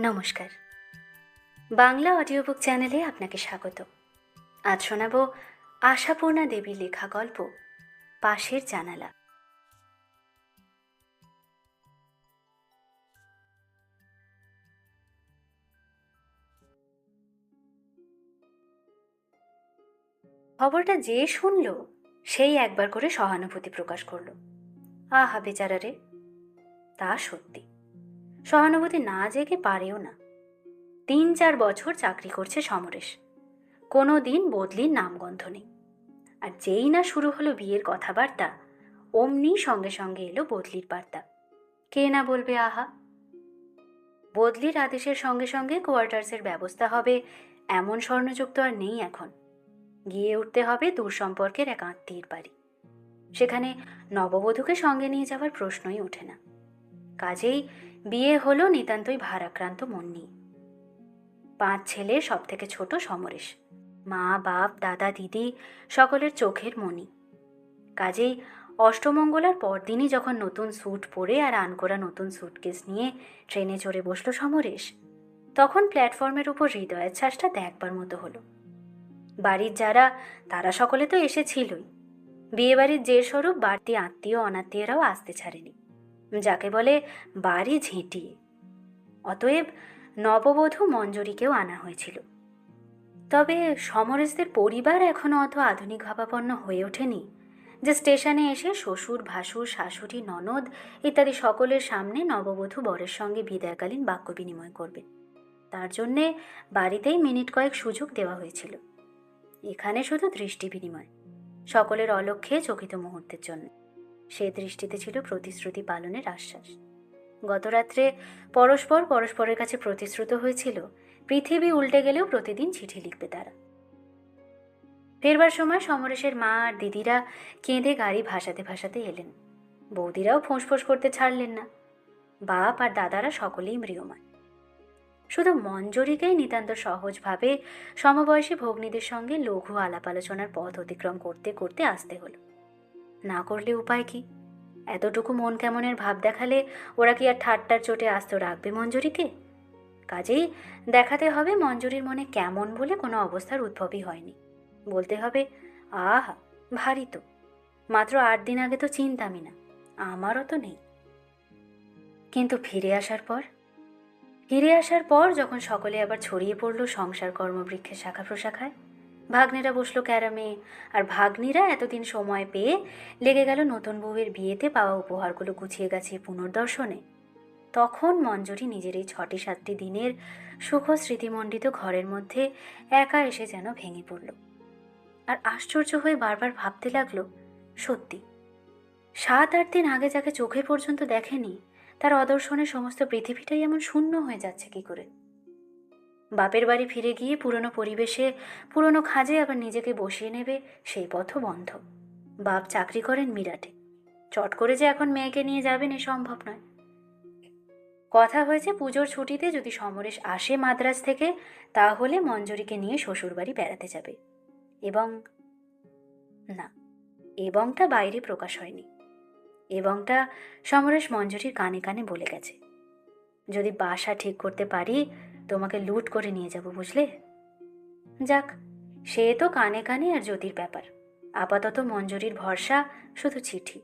নমস্কার। Bangla audio book চ্যানেলে আপনাকে স্বাগত। আজ শোনাব আশাপূর্ণা দেবীর লেখা গল্প, পাশের জানালা। খবরটা যে শুনল, সেই একবার করে সহানুভূতি প্রকাশ করল। আহা বেচারা রে তা সত্যি। সহানুভূতি না জেগে পারেও না। তিন চার বছর চাকরি করছে সমরেশ। কোনো দিন বদলির নামগন্ধ নেই। আর যেই না শুরু হলো বিয়ের কথাবার্তা, অমনি সঙ্গে সঙ্গে এলো বদলির বার্তা। কে না বলবে আহা? বদলির আদেশের সঙ্গে সঙ্গে কোয়ার্টার্সের ব্যবস্থা হবে, এমন স্বর্ণযুক্ত আর নেই এখন। গিয়ে উঠতে হবে দূর সম্পর্কের এক আত্মীয়ের বাড়ি। সেখানে নববধূকে সঙ্গে নিয়ে যাওয়ার প্রশ্নই ওঠে না। কাজেই বিয়ে হলো নিতান্তই ভারাক্রান্ত মন পাঁচ ছেলে সব থেকে ছোট সমরেশ। মা, বাপ, দাদা, দিদি, সকলের চোখের মণি। কাজেই অষ্টমঙ্গলার পরদিনই যখন নতুন স্যুট পরে আর আনকোরা নতুন স্যুটকেস নিয়ে ট্রেনে চড়ে বসল সমরেশ, তখন প্ল্যাটফর্মের উপর হৃদয়ের দেখবার মতো হলো। বাড়ির যারা, তারা সকলে তো এসেছিলই। বিয়েবাড়ির যে স্বরূপ বাড়তি আত্মীয় অনাত্মীয়রাও আসতে ছাড়েনি। যাকে বলে বাড়ি ঝেঁটি। অতএব নববধূ মঞ্জরীকেও আনা হয়েছিল। তবে সমরেশদের পরিবার এখনও অত আধুনিক ভাবাপন্ন হয়ে ওঠেনি যে স্টেশনে এসে শ্বশুর, ভাসুর, শাশুড়ি, ননদ ইত্যাদি সকলের সামনে নববধূ বরের সঙ্গে বিদায়কালীন বাক্য বিনিময় করবে। তার জন্যে বাড়িতেই মিনিট কয়েক সুযোগ দেওয়া হয়েছিল। এখানে শুধু দৃষ্টি বিনিময়, সকলের অলক্ষ্যে চকিত মুহূর্তের জন্য। সে দৃষ্টিতে ছিল প্রতিশ্রুতি পালনের আশ্বাস। গতরাত্রে পরস্পর পরস্পরের কাছে প্রতিশ্রুত হয়েছিল, পৃথিবী উল্টে গেলেও প্রতিদিন চিঠি লিখবে তারা। ফেরবার সময় সমরেশের মা আর দিদিরা কেঁদে গাড়ি ভাসাতে ভাসাতে এলেন। বৌদিরাও ফোঁস করতে ছাড়লেন না। বাপ আর দাদারা সকলেই মৃয়মান শুধু মঞ্জরিকেই নিতান্ত সহজভাবে সমবয়সী ভগ্নীদের সঙ্গে লঘু আলাপ আলোচনার পথ অতিক্রম করতে করতে আসতে হলো। না করলে উপায় কি? এতটুকু মন কেমনের ভাব দেখালে ওরা কি আর ঠাট্টার চোটে আস্ত রাখবে মঞ্জুরিকে? কাজেই দেখাতে হবে মঞ্জুরির মনে কেমন বলে কোনো অবস্থার উদ্ভবই হয়নি। বলতে হবে, আহা, ভারী তো। মাত্র আট দিন আগে তো চিনতামই না। আমারও তো নেই। কিন্তু ফিরে আসার পর? ফিরে আসার পর যখন সকলে আবার ছড়িয়ে পড়ল সংসার কর্মবৃক্ষের শাখা প্রশাখায় ভাগ্নেরা বসল ক্যারামে, আর ভাগ্নিরা এতদিন সময় পেয়ে লেগে গেল নতুন বউয়ের বিয়েতে পাওয়া উপহারগুলো গুছিয়ে গেছে পুনর্দর্শনে। তখন মঞ্জুরি নিজের এই ছটি সাতটি দিনের সুখ স্মৃতিমণ্ডিত ঘরের মধ্যে একা এসে যেন ভেঙে পড়ল। আর আশ্চর্য হয়ে বারবার ভাবতে লাগল, সত্যি, সাত আট দিন আগে যাকে চোখে পর্যন্ত দেখেনি, তার অদর্শনে সমস্ত পৃথিবীটাই এমন শূন্য হয়ে যাচ্ছে কি করে? বাপের বাড়ি ফিরে গিয়ে পুরনো পরিবেশে, পুরনো খাজে আবার নিজেকে বসিয়ে নেবে, সেই পথও বন্ধ। বাপ চাকরি করেন মিরাটে। চট করে যে এখন মেয়েকে নিয়ে যাবেন এ সম্ভব নয়। কথা হয়েছে পুজোর ছুটিতে যদি সমরেশ আসে মাদ্রাজ থেকে, তাহলে মঞ্জুরিকে নিয়ে শ্বশুরবাড়ি বেড়াতে যাবে। এবং না, এবংটা বাইরে প্রকাশ হয়নি। এবংটা সমরেশ মঞ্জুরির কানে কানে বলে গেছে। যদি বাসা ঠিক করতে পারি তোমাকে লুট করে নিয়ে যাব, বুঝলে? যাক, সে তো কানে কানে আর জ্যোতির ব্যাপার। আপাতত মঞ্জুরির ভরসা শুধু চিঠি।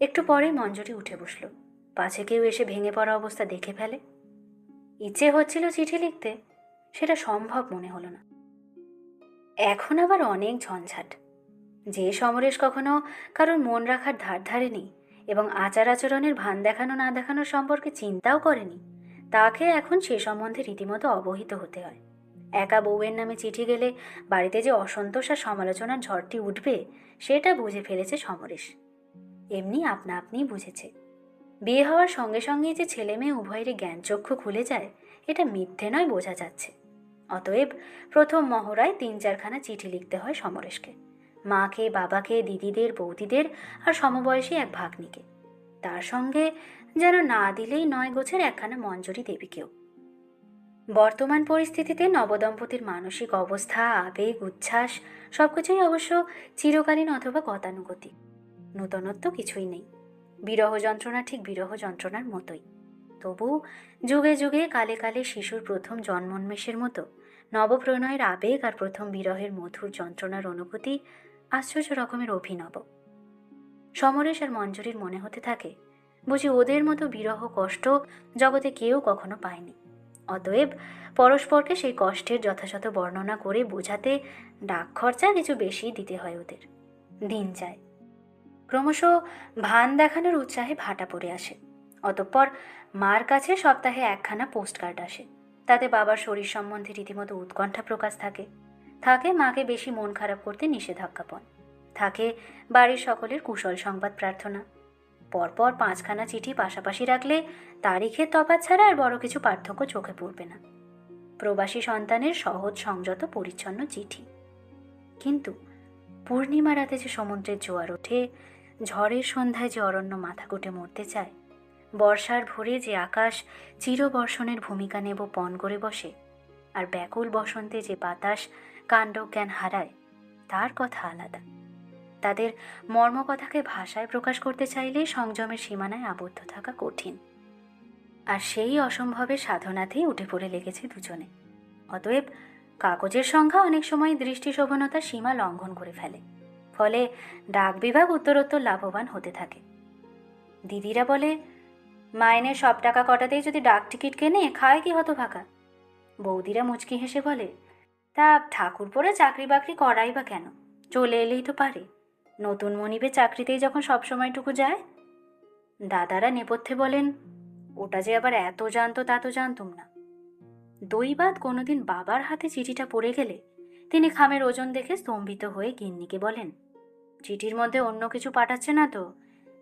একটু পরে মঞ্জুরি উঠে বসল। পাছে কেউ এসে ভেঙে পড়া অবস্থা দেখে ফেলে। ইচ্ছে হচ্ছিল চিঠি লিখতে, সেটা সম্ভব মনে হলো না। এখন আবার অনেক ঝঞ্ঝাট। যে সমরেশ কখনো কারোর মন রাখার ধার ধারেনি এবং আচার আচরণের ভান দেখানো না দেখানোর সম্পর্কে চিন্তাও করেনি। তাকে এখন সে সম্বন্ধে রীতিমতো অবহিত হতে হয়। একা বউয়ের নামে চিঠি গেলে বাড়িতে যে অসন্তোষ আর সমালোচনার ঝড়টি উঠবে, সেটা বুঝে ফেলেছে সমরেশ। এমনি আপনা আপনিই বুঝেছে। বিয়ে হওয়ার সঙ্গে সঙ্গেই যে ছেলে মেয়ে উভয়েরই জ্ঞানচক্ষু খুলে যায়, এটা মিথ্যে নয় বোঝা যাচ্ছে। অতএব প্রথম মহড়ায় তিন চারখানা চিঠি লিখতে হয় সমরেশকে। মাকে, বাবাকে, দিদিদের, বৌদিদের আর সমবয়সী এক ভাগ্নিকে। তার সঙ্গে যেন না দিলেই নয় গোছের একখানা মঞ্জুরি দেবীকেও বর্তমান পরিস্থিতিতে নবদম্পতির মানসিক অবস্থা, আবেগ, উচ্ছ্বাস সবকিছুই অবশ্য চিরকালীন অথবা গতানুগতিক। নূতনত্ব কিছুই নেই। বিরহ যন্ত্রণা ঠিক বিরহ যন্ত্রণার মতোই। তবু যুগে যুগে কালে কালে শিশুর প্রথম জন্মোন্মেষের মতো নবপ্রণয়ের আবেগ আর প্রথম বিরহের মধুর যন্ত্রণার অনুভূতি আশ্চর্য রকমের অভিনব। সমরেশ আর মঞ্জুরির মনে হতে থাকে বুঝি ওদের মতো বিরহ কষ্ট জগতে কেউ কখনো পায়নি। অতএব পরস্পরকে সেই কষ্টের যথাযথ বর্ণনা করে বোঝাতে ডাক খরচা কিছু বেশি দিতে হয় ওদের। দিন যায়। ক্রমশ ভান দেখানোর উৎসাহে ভাটা পড়ে আসে। অতঃপর মার কাছে সপ্তাহে একখানা পোস্ট কার্ড আসে। তাতে বাবার শরীর সম্বন্ধে রীতিমতো উৎকণ্ঠা প্রকাশ থাকে। থাকে মাকে বেশি মন খারাপ করতে নিষেধাজ্ঞাপন। থাকে বাড়ির সকলের কুশল সংবাদ প্রার্থনা। পরপর পাঁচখানা চিঠি পাশাপাশি রাখলে তারিখের তফাৎ ছাড়া আর বড় কিছু পার্থক্য চোখে পড়বে না। প্রবাসী সন্তানের সহজ, সংযত, পরিচ্ছন্ন চিঠি। কিন্তু পূর্ণিমা রাতে যে সমুদ্রের জোয়ার ওঠে, ঝড়ের সন্ধ্যায় যে অরণ্য মাথা কুটে মরতে চায়, বর্ষার ভোরে যে আকাশ চিরবর্ষণের ভূমিকা নেব পণ করে বসে, আর ব্যাকুল বসন্তে যে বাতাস কাণ্ডজ্ঞান হারায়, তার কথা আলাদা। তাদের মর্মকথাকে ভাষায় প্রকাশ করতে চাইলে সংযমের সীমানায় আবদ্ধ থাকা কঠিন। আর সেই অসম্ভবের সাধনাতেই উঠে পড়ে লেগেছে দুজনে। অতএব কাগজের সংখ্যা অনেক সময় দৃষ্টিশোভনতার সীমা লঙ্ঘন করে ফেলে। ফলে ডাক বিভাগ উত্তরোত্তর লাভবান হতে থাকে। দিদিরা বলে, মাইনের সব টাকা কটাতেই যদি ডাক টিকিট কেনে, খায় কি হতো ফাঁকা বৌদিরা মুচকি হেসে বলে, তা ঠাকুর পরে চাকরি বাকরি করাই বা কেন? চলে এলেই তো পারে। নতুন মনিবে চাকরিতেই যখন সব সময়টুকু যায়? দাদারা নেপথ্যে বলেন, ওটা যে আবার এত জানতো তা তো জানতুম না। দৈবাত কোনোদিন বাবার হাতে চিঠিটা পড়ে গেলে তিনি খামের ওজন দেখে স্তম্ভিত হয়ে গিন্নিকে বলেন, চিঠির মধ্যে অন্য কিছু পাঠাচ্ছে না তো?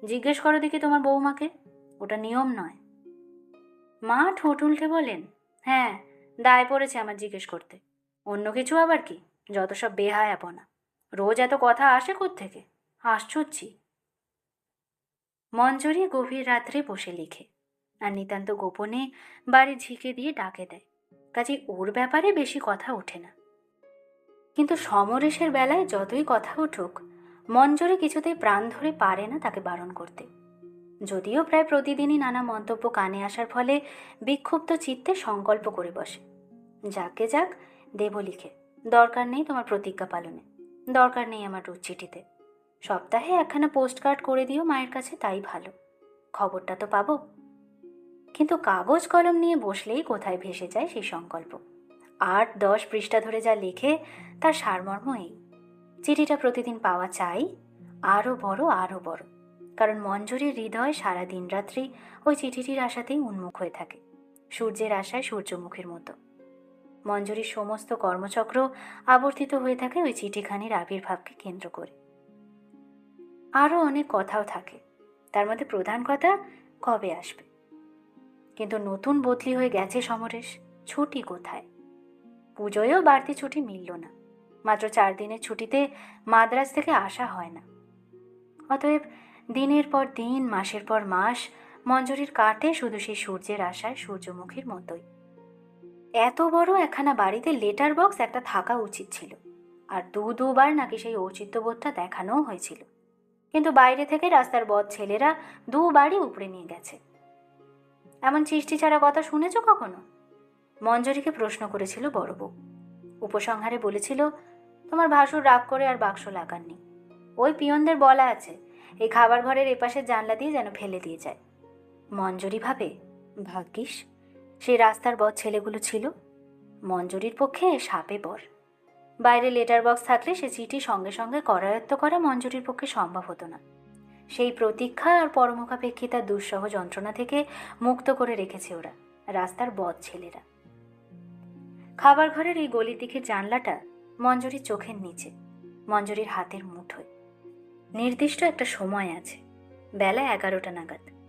জিজ্ঞেস করো দেখি তোমার বৌমাকে ওটা নিয়ম নয়। মা ঠোঁট উল্টে বলেন হ্যাঁ দায় পড়েছে আমার জিজ্ঞেস করতে। অন্য কিছু আবার কি? যত সব বেহায়াপনা। রোজ এত কথা আসে থেকে আশ্চর্যি। মঞ্জরি গভীর রাত্রে বসে লিখে। আর নিতান্ত গোপনে বাড়ি ঝিকে দিয়ে ডাকে দেয়। কাজে ওর ব্যাপারে বেশি কথা ওঠে না। কিন্তু সমরেশের বেলায় যতই কথা উঠুক মঞ্জরি কিছুতেই প্রাণ ধরে পারে না তাকে বারণ করতে। যদিও প্রায় প্রতিদিনই নানা মন্তব্য কানে আসার ফলে বিক্ষুব্ধ চিত্তে সংকল্প করে বসে। যাকে যাক, দেব লিখে। দরকার নেই তোমার প্রতিজ্ঞা পালনে। দরকার নেই আমার রোজ চিঠিতে সপ্তাহে একখানা পোস্ট কার্ড করে দিও মায়ের কাছে, তাই ভালো। খবরটা তো পাবো। কিন্তু কাগজ কলম নিয়ে বসলেই কোথায় ভেসে যায় সেই সংকল্প? আট, দশ পৃষ্ঠা ধরে যা লেখে, তার সারমর্ম এই। চিঠিটা প্রতিদিন পাওয়া চাই আরও বড় আরও বড়। কারণ মঞ্জুরির হৃদয় সারা দিন রাত্রি ওই চিঠিটির আশাতেই উন্মুখ হয়ে থাকে। সূর্যের আশায় সূর্যমুখীর মতো। মঞ্জুরির সমস্ত কর্মচক্র আবর্তিত হয়ে থাকে ওই চিঠিখানির আবির্ভাবকে কেন্দ্র করে। আরও অনেক কথাও থাকে। তার মধ্যে প্রধান কথা, কবে আসবে? কিন্তু নতুন বদলি হয়ে গেছে সমরেশ, ছুটি কোথায়? পুজোয়ও বাড়তি ছুটি মিলল না। মাত্র চার দিনের ছুটিতে মাদ্রাজ থেকে আসা হয় না। অতএব দিনের পর দিন, মাসের পর মাস মঞ্জুরির কাটে শুধু সেই সূর্যের আশায় সূর্যমুখীর মতোই। এত বড় একখানা বাড়িতে লেটার বক্স একটা থাকা উচিত ছিল। আর দু, দুবার নাকি সেই ঔচিত্যবোধটা দেখানোও হয়েছিল। কিন্তু বাইরে থেকে রাস্তার বদ ছেলেরা দুবারই উপড়ে নিয়ে গেছে। এমন চিষ্টি ছাড়া কথা শুনেছ কখনো? মঞ্জরিকে প্রশ্ন করেছিল বড় বউ। উপসংহারে বলেছিল, তোমার ভাসুর রাগ করে আর বাক্স লাগাননি। ওই পিয়নদের বলা আছে, এই খাবার ঘরের এপাশের জানলা দিয়ে যেন ফেলে দিয়ে যায়। মঞ্জরি ভাবে, ভাগ্যিস সেই রাস্তার বদ ছেলেগুলো ছিল। মঞ্জুরির পক্ষে সাপে বর। বাইরে লেটার বক্স থাকলে সে চিঠি সঙ্গে সঙ্গে করায়ত্ত করা মঞ্জুরির পক্ষে সম্ভব হতো না। সেই প্রতীক্ষা আর পরমুখাপেক্ষিতার দুঃসহ যন্ত্রণা থেকে মুক্ত করে রেখেছে ওরা, রাস্তার বদ ছেলেরা। খাবার ঘরের এই গলির দিকে জানলাটা মঞ্জুরির চোখের নিচে, মঞ্জুরির হাতের মুঠোয়। নির্দিষ্ট একটা সময় আছে, বেলা এগারোটা নাগাদ।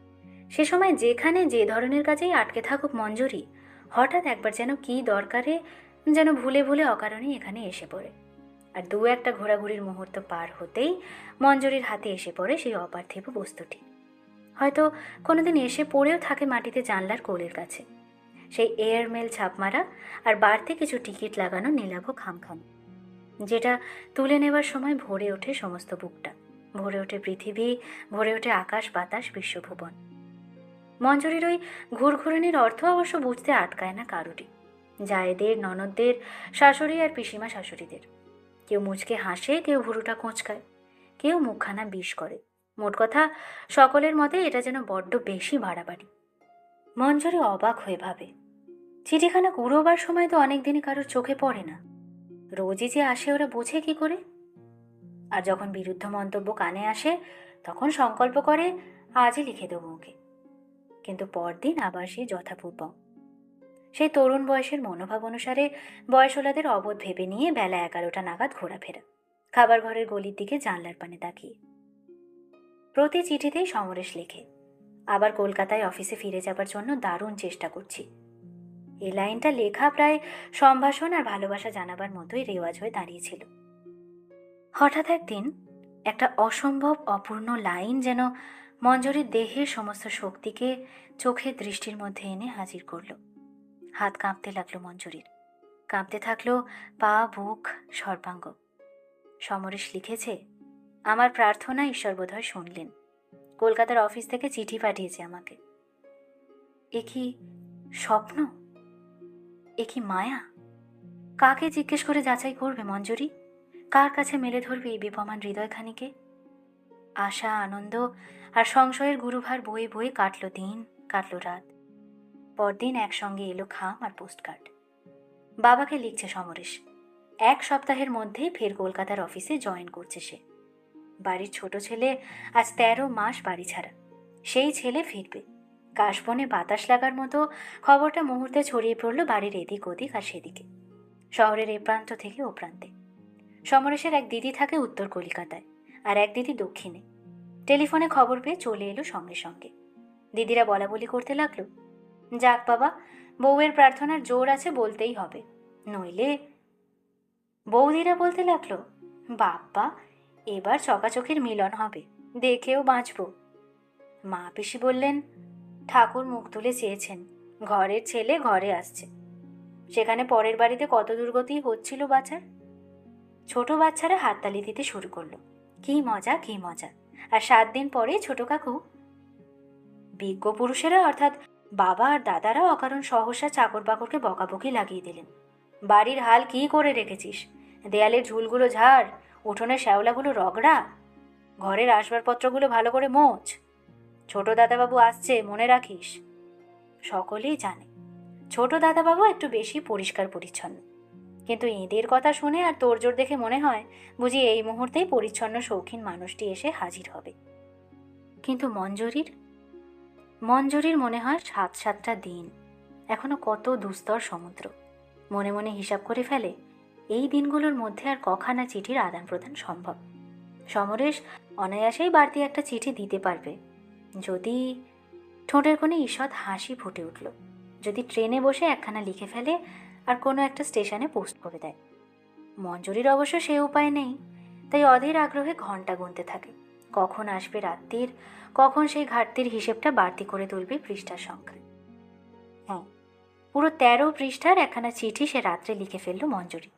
সে সময় যেখানে যে ধরনের কাজেই আটকে থাকুক মঞ্জুরি, হঠাৎ একবার যেন কি দরকারে যেন ভুলে ভুলে অকারণে এখানে এসে পড়ে। আর দু একটা ঘোরাঘুরির মুহূর্ত পার হতেই মঞ্জুরির হাতে এসে পড়ে সেই অপার্থিব বস্তুটি। হয়তো কোনোদিন এসে পড়েও থাকে মাটিতে জানলার কোলের কাছে। সেই এয়ারমেল ছাপ মারা আর বাড়তি কিছু টিকিট লাগানো নীলাভ খামখাম, যেটা তুলে নেবার সময় ভরে ওঠে সমস্ত বুকটা, ভরে ওঠে পৃথিবী, ভরে ওঠে আকাশ, বাতাস, বিশ্বভুবন। মঞ্জুরির ওই ঘুরঘুরনির অর্থ অবশ্য বুঝতে আটকায় না কারুরই জায়েদের, ননদদের, শাশুড়ি আর পিসিমা শাশুড়িদের। কেউ মুচকে হাসে, কেউ ভুরুটা কোঁচকায়। কেউ মুখখানা বিষ করে। মোট কথা, সকলের মতে এটা যেন বড্ড বেশি বাড়াবাড়ি। মঞ্জুরি অবাক হয়ে ভাবে। চিঠিখানা কুড়োবার সময় তো অনেক দিনই কারোর চোখে পড়ে না। রোজই যে আসে ওরা বোঝে কি করে? আর যখন বিরুদ্ধ মন্তব্য কানে আসে, তখন সংকল্প করে, আজই লিখে দেবো ওকে। কিন্তু পরদিন আবার সে যথাপূর্ব সেই তরুণ বয়সের মনোভাব অনুসারে বয়সওয়ালাদের অবোধ ভেবে নিয়ে বেলা এগারোটা নাগাদ ঘোরাফেরা। খাবার ঘরের গলির দিকে জানলার পানে তাকিয়ে। প্রতি চিঠিতেই সমরেশ লেখে, আবার কলকাতায় অফিসে ফিরে যাবার জন্য দারুণ চেষ্টা করছি। এই লাইনটা লেখা প্রায় সম্ভাষণ আর ভালোবাসা জানাবার মতোই রেওয়াজ হয়ে দাঁড়িয়েছিল। হঠাৎ একদিন একটা অসম্ভব অপূর্ণ লাইন যেন মঞ্জরির দেহের সমস্ত শক্তিকে চোখের দৃষ্টির মধ্যে এনে হাজির করল। হাত কাঁপতে লাগল মঞ্জুরির। কাঁপতে থাকল পা, বুক, সর্বাঙ্গ। সমরেশ লিখেছে, আমার প্রার্থনা ঈশ্বর বোধহয় শুনলেন। কলকাতার অফিস থেকে চিঠি পাঠিয়েছে আমাকে। এ কি স্বপ্ন? এ কি মায়া? কাকে জিজ্ঞেস করে যাচাই করবে মঞ্জুরি? কার কাছে মেলে ধরবে এই বিপমান হৃদয়খানিকে? আশা, আনন্দ আর সংশয়ের গুরুভার বয়ে বয়ে কাটলো দিন, কাটলো রাত। পরদিন একসঙ্গে এলো খাম আর পোস্টকার্ড। বাবাকে লিখছে সমরেশ। এক সপ্তাহের মধ্যেই ফের কলকাতার অফিসে জয়েন করছে সে। বাড়ির ছোট ছেলে আজ তেরো মাস বাড়ি ছাড়া। সেই ছেলে ফিরবে। কাশবনে বাতাস লাগার মতো খবরটা মুহূর্তে ছড়িয়ে পড়ল বাড়ির এদিক ওদিক আর সেদিকে। শহরের এ প্রান্ত থেকে ও প্রান্তে। সমরেশের এক দিদি থাকে উত্তর কলিকাতায়। আর এক দিদি দক্ষিণে। টেলিফোনে খবর পেয়ে চলে এলো সঙ্গে সঙ্গে। দিদিরা বলা বলি করতে লাগল, যাক বাবা, বউয়ের প্রার্থনার জোর আছে বলতেই হবে। নইলে বৌদিরা বলতে লাগল, বাপ্পা, এবার চকাচকের মিলন হবে, দেখেও বাঁচব। মা পিসি বললেন, ঠাকুর মুখ তুলে চেয়েছেন, ঘরের ছেলে ঘরে আসছে। সেখানে পরের বাড়িতে কত দুর্গতি হচ্ছিল বাচ্চার ছোট বাচ্চারা হাততালি দিতে শুরু করল। কি মজা কি মজা। আর সাত দিন পরে ছোট কাকু। বিজ্ঞ পুরুষেরা অর্থাৎ বাবা আর দাদারা অকারণ সহসা চাকর বাকরকে বকাবকি লাগিয়ে দিলেন। বাড়ির হাল কি করে রেখেছিস? দেয়ালের ঝুলগুলো ঝাড়, উঠোনের শ্যাওলাগুলো রগড়া, ঘরের আসবাবপত্রগুলো ভালো করে মোচ। ছোট দাদাবাবু আসছে, মনে রাখিস। সকলেই জানে, ছোট দাদাবাবু একটু বেশি পরিষ্কার পরিচ্ছন্ন কিন্তু এদের কথা শুনে আর তোড়জোড় দেখে মনে হয় বুঝি এই মুহূর্তেই পরিচ্ছন্ন শৌখিন মানুষটি এসে হাজির হবে। কিন্তু মঞ্জুরির? মঞ্জুরির মনে হয় সাত সাতটা দিন। এখনও কত দুস্তর সমুদ্র। মনে মনে হিসাব করে ফেলে, এই দিনগুলোর মধ্যে আর কখানা চিঠির আদান প্রদান সম্ভব। সমরেশ অনায়াসেই বাড়তি একটা চিঠি দিতে পারবে। যদি ঠোঁটের কোণে ঈষৎ হাসি ফুটে উঠল। যদি ট্রেনে বসে একখানা লিখে ফেলে আর কোনো একটা স্টেশনে পোস্ট করে দেয়। মঞ্জুরির অবশ্য সে উপায় নেই, তাই অধীর আগ্রহে ঘণ্টা গুনতে থাকে। কখন আসবে রাত্রির, কখন সেই ঘাটতির হিসেবটা বাড়তি করে তুলবে পৃষ্ঠার সংখ্যায় হ্যাঁ পুরো তেরো পৃষ্ঠার একখানা চিঠি সে রাত্রে লিখে ফেলল মঞ্জুরি।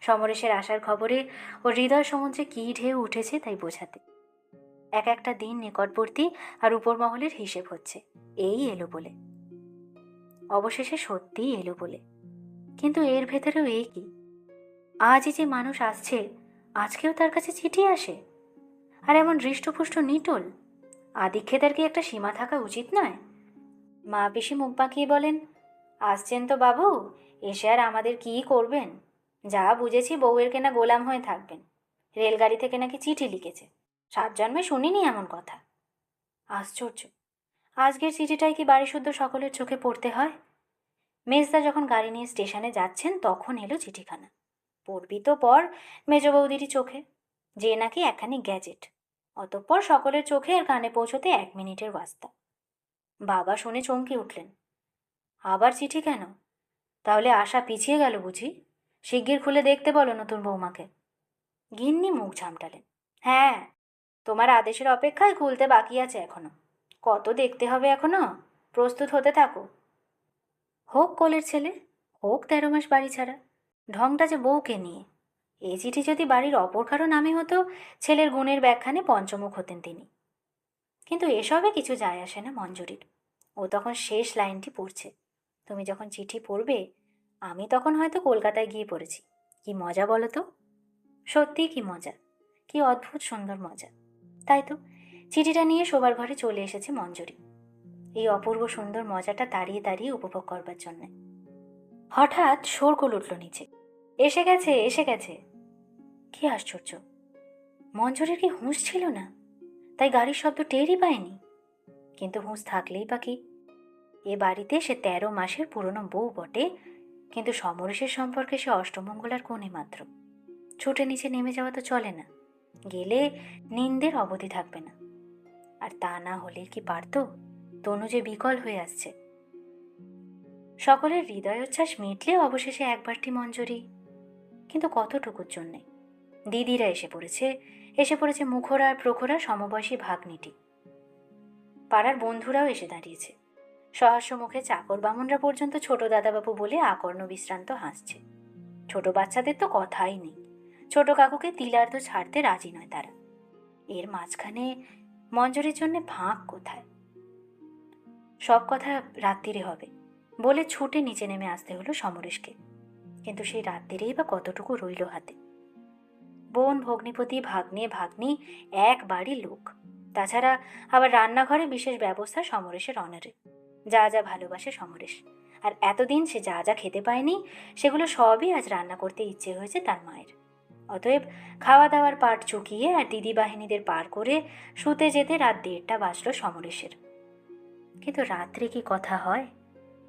সমরেশের আসার খবরে ও হৃদয় সমুদ্রে কী ঢেউ উঠেছে তাই বোঝাতে। এক একটা দিন নিকটবর্তী আর উপর মহলের হিসেব হচ্ছে। এই এলো বলে। অবশেষে সত্যিই এলো বলে। কিন্তু এর ভেতরেও এই কি? আজই যে মানুষ আসছে, আজকেও তার কাছে চিঠি আসে? আর এমন হৃষ্টপুষ্ট নিটোল? আদিক্ষেতার কি একটা সীমা থাকা উচিত নয়? মা পিসি মুখ বাঁকিয়ে বলেন, আসছেন তো বাবু, এসে আর আমাদের কী করবেন? যা বুঝেছি বউয়ের কেনা গোলাম হয়ে থাকবেন। রেলগাড়ি থেকে নাকি চিঠি লিখেছে। সাত জন্মে শুনিনি এমন কথা। আশ্চর্য! আজকের চিঠিটাই কি বাড়ি শুদ্ধ সকলের চোখে পড়তে হয়? মেজদা যখন গাড়ি নিয়ে স্টেশনে যাচ্ছেন, তখন এলো চিঠিখানা। পড়বি তো পর মেজ বৌদিরই চোখে, যে নাকি একখানি গ্যাজেট। অতঃপর সকলের চোখে আর কানে পৌঁছতে এক মিনিটের বাস্তা বাবা শুনে চমকে উঠলেন। আবার চিঠি কেন? তাহলে আশা পিছিয়ে গেল বুঝি? শিগগির খুলে দেখতে বলো নতুন বৌমাকে। গিন্নি মুখ ঝামটালেন। হ্যাঁ তোমার আদেশের অপেক্ষায় খুলতে বাকি আছে এখনও। কত দেখতে হবে এখনও? প্রস্তুত হতে থাকো। হোক কোলের ছেলে, হোক তেরো মাস বাড়ি ছাড়া। ঢংটা যে বউকে নিয়ে। এই চিঠি যদি বাড়ির অপর কারও নামে হতো, ছেলের গুণের ব্যাখ্যানে পঞ্চমুখ হতেন তিনি। কিন্তু এসবে কিছু যায় আসে না মঞ্জুরির। ও তখন শেষ লাইনটি পড়ছে। তুমি যখন চিঠি পড়বে, আমি তখন হয়তো কলকাতায় গিয়ে পড়েছি। কি মজা বলো তো? সত্যিই কি মজা? কি অদ্ভুত সুন্দর মজা। তাই তো, চিঠিটা নিয়ে শোবার ঘরে চলে এসেছে মঞ্জুরি। এই অপূর্ব সুন্দর মজাটা দাঁড়িয়ে দাঁড়িয়ে উপভোগ করবার জন্যে। হঠাৎ শোরগোল উঠল নিচে। এসে গেছে এসে গেছে। কি আশ্চর্য! মঞ্জুরির কি হুঁশ ছিল না? তাই গাড়ির শব্দ টেরই পায়নি। কিন্তু হুঁশ থাকলেই বা কি? এ বাড়িতে সে তেরো মাসের পুরনো বউ বটে, কিন্তু সমরেশের সম্পর্কে সে অষ্টমঙ্গলার কোণে মাত্র। ছুটে নিচে নেমে যাওয়া তো চলে না। গেলে নিন্দের অবধি থাকবে না। আর তা না হলে কি পারত? তনু যে বিকল হয়ে আসছে। সকলের হৃদয়োচ্ছ্বাস মিটলে অবশেষে একবারটি মঞ্জুরি। কিন্তু কতটুকুর জন্যে? দিদিরা এসে পড়েছে এসে পড়েছে মুখরা আর প্রখরা সমবয়সী ভাগ্নিটি। পাড়ার বন্ধুরাও এসে দাঁড়িয়েছে। সহাস্য মুখে চাকর বামুনরা পর্যন্ত ছোট দাদাবাবু বলে আকর্ণ বিশ্রান্ত হাসছে। ছোট বাচ্চাদের তো কথাই নেই। ছোট কাকুকে তিলার্ধ ছাড়তে রাজি নয় তারা। এর মাঝখানে মঞ্জুরির জন্য ফাঁক কোথায়? সব কথা রাত্রিরে হবে বলে ছুটে নিচে নেমে আসতে হলো সমরেশকে। কিন্তু সেই রাত্রিরেই বা কতটুকু রইল হাতে? বোন, ভগ্নিপতি, ভাগ্নে, ভাগ্নি, এক বাড়ির লোক। তাছাড়া আবার রান্নাঘরে বিশেষ ব্যবস্থা সমরেশের অনারে যা যা ভালোবাসে সমরেশ। আর এতদিন সে যা যা খেতে পায়নি, সেগুলো সবই আজ রান্না করতে ইচ্ছে হয়েছে তার মায়ের। অতএব খাওয়া দাওয়ার পাট চুকিয়ে আর দিদি বাহিনীদের পার করে শুতে যেতে রাত দেড়টা বাজল সমরেশের। কিন্তু রাত্রে কি কথা হয়?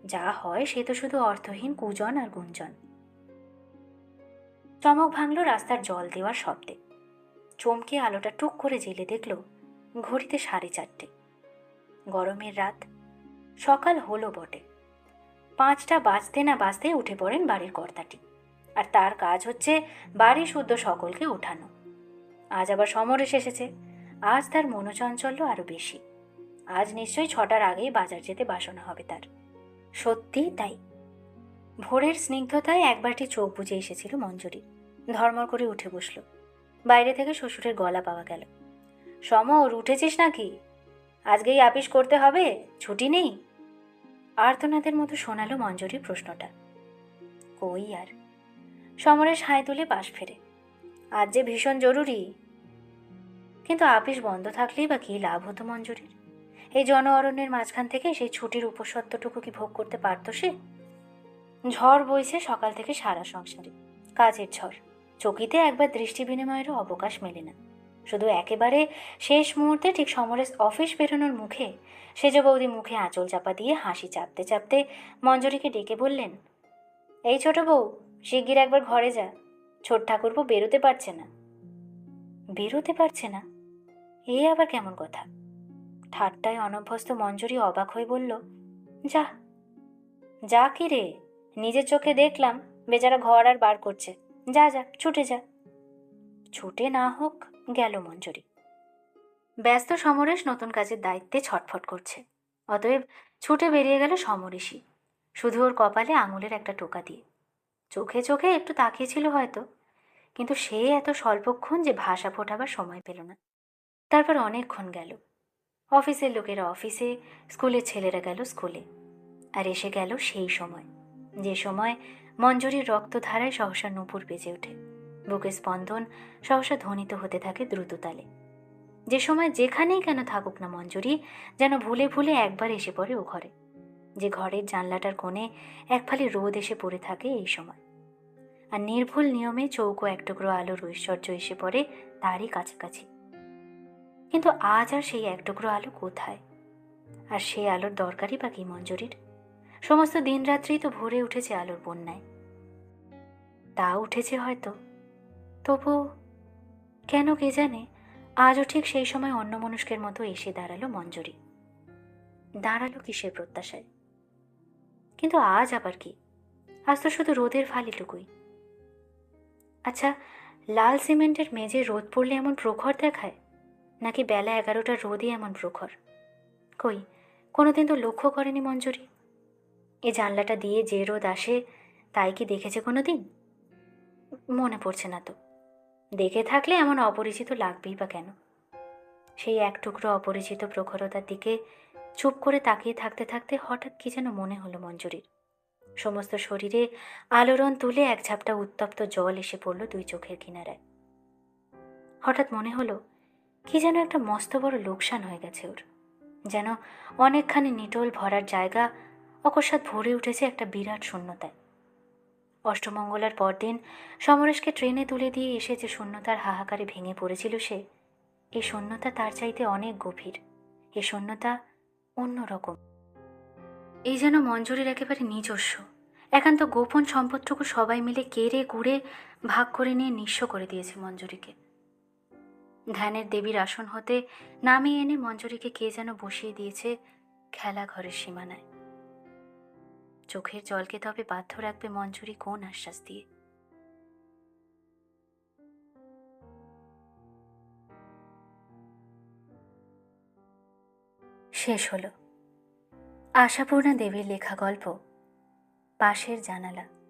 যা হয় সে তো শুধু অর্থহীন কুজন আর গুঞ্জন। চমক ভাঙল রাস্তার জল দেওয়ার শব্দে। চমকে আলোটা টুক করে জেলে দেখল ঘড়িতে সাড়ে চারটে। গরমের রাত। সকাল হলো বটে। পাঁচটা বাজতে না বাজতে উঠে পড়েন বাড়ির কর্তাটি। আর তার কাজ হচ্ছে বাড়ি শুদ্ধ সকলকে ওঠানো। আজ আবার সমরেশ এসেছে। আজ তার মনোচঞ্চল্য আরও বেশি। আজ নিশ্চয়ই ছটার আগেই বাজার যেতে বাসনা হবে তার। সত্যিই তাই? ভোরের স্নিগ্ধতায় একবারটি চোখ বুঝে এসেছিল মঞ্জুরি। ধর্মর করে উঠে বসল। বাইরে থেকে শ্বশুরের গলা পাওয়া গেল। সমর উঠেছিস নাকি? আজকেই আপিস করতে হবে? ছুটি নেই? আর্তনাদের মতো শোনালো মঞ্জুরি প্রশ্নটা। কই আর? সমরেশ হাই তুলে পাশ ফেরে। আজ যে ভীষণ জরুরি। কিন্তু আপিস বন্ধ থাকলেই বা কী লাভ হতো মঞ্জুরির? এই জন অরণ্যের মাঝখান থেকে সেই ছুটির উপসত্ত্বটুকু কি ভোগ করতে পারত সে? ঝড় বইছে সকাল থেকে সারা সংসারে। কাজের ঝড়। চকিতে একবার দৃষ্টি বিনিময়েরও অবকাশ মেলে না। শুধু একেবারে শেষ মুহূর্তে ঠিক সমরেশ অফিস বেরোনোর মুখে সেজ বৌদি মুখে আঁচল চাপা দিয়ে হাসি চাপতে চাপতে মঞ্জুরিকে ডেকে বললেন, এই ছোট বউ, শিগগির একবার ঘরে যা। ছোট ঠাকুরপো বেরোতে পারছে না। বেরোতে পারছে না? এ আবার কেমন কথা? ঠাট্টায় অনভ্যস্ত মঞ্জুরি অবাক হয়ে বলল, যা যা কি রে? নিজের চোখে দেখলাম বেচারা ঘর আর বার করছে। যা যা, ছুটে যা। ছুটে না হোক, গেল মঞ্জুরি। ব্যস্ত সমরেশ নতুন কাজের দায়িত্বে ছটফট করছে। অতএব ছুটে বেরিয়ে গেল সমরেশই, শুধু ওর কপালে আঙুলের একটা টোকা দিয়ে। চোখে চোখে একটু তাকিয়েছিল হয়তো, কিন্তু সে এত স্বল্পক্ষণ যে ভাষা ফোটাবার সময় পেল না। তারপর অনেকক্ষণ গেল। অফিসের লোকেরা অফিসে স্কুলের ছেলেরা গেল স্কুলে। আর এসে গেল সেই সময়। যে সময় মঞ্জুরির রক্তধারায় সহসা নূপুর বেজে ওঠে। বুকের স্পন্দন, সহসা ধ্বনিত হতে থাকে দ্রুততালে। যে সময় যেখানেই কেন থাকুক না মঞ্জুরি, যেন ভুলে ভুলে একবার এসে পড়ে ও ঘরে। যে ঘরের জানলাটার কোণে এক ফালি রোদ এসে পড়ে থাকে এই সময়। আর নির্ভুল নিয়মে চৌকো এক টুকরো আলোর ঐশ্বর্য এসে পড়ে তারই কাছাকাছি। কিন্তু আজ আর সেই এক টুকরো আলো কোথায়? আর সেই আলোর দরকারই বা কি মঞ্জুরির? সমস্ত দিনরাত্রি তো ভরে উঠেছে আলোর বন্যায়। তা উঠেছে হয়তো। তবু কেন কে জানে? আজও ঠিক সেই সময় অন্য মনুষ্কের মতো এসে দাঁড়াল মঞ্জুরি। দাঁড়াল কিসের প্রত্যাশায়? কিন্তু আজ আবার কি? আজ তো শুধু রোদের ফালিটুকুই। আচ্ছা লাল সিমেন্টের মেঝে রোদ পড়লে এমন প্রখর দেখায়? নাকি বেলা এগারোটার রোদই এমন প্রখর? কই, কোনোদিন তো লক্ষ্য করেনি মঞ্জুরি। এ জানলাটা দিয়ে যে রোদ আসে, তাই কি দেখেছে কোনো দিন মনে পড়ছে না তো। দেখে থাকলে এমন অপরিচিত লাগবেই বা কেন? সেই এক টুকরো অপরিচিত প্রখরতার দিকে চুপ করে তাকিয়ে থাকতে থাকতে হঠাৎ কি যেন মনে হলো মঞ্জুরির। সমস্ত শরীরে আলোড়ন তুলে এক ঝাপটা উত্তপ্ত জল এসে পড়ল দুই চোখের কিনারায়। হঠাৎ মনে হলো কি যেন একটা মস্ত বড় লোকসান হয়ে গেছে ওর। যেন অনেকখানি নিটোল ভরার জায়গা অকস্মাৎ ভরে উঠেছে একটা বিরাট শূন্যতায়। অষ্টমঙ্গলার পরদিন সমরেশকে ট্রেনে তুলে দিয়ে এসে যে শূন্যতার হাহাকারে ভেঙে পড়েছিল সে এই শূন্যতা তার চাইতে অনেক গভীর। এ শূন্যতা অন্যরকম। এই যেন মঞ্জুরির একেবারে নিজস্ব। একান্ত গোপন সম্পদটুকু সবাই মিলে কেড়ে কুড়ে ভাগ করে নিয়ে নিঃস্ব করে দিয়েছে মঞ্জুরিকে। ধ্যানের দেবীর আসন হতে নামিয়ে এনে মঞ্জুরিকে কে যেন বসিয়ে দিয়েছে খেলা ঘরের সীমানায়। চোখের জলকে তবে বাধ্য রাখবে মঞ্জুরি কোন আশ্বাস দিয়ে? শেষ হলো। আশাপূর্ণা দেবীর লেখা গল্প পাশের জানালা।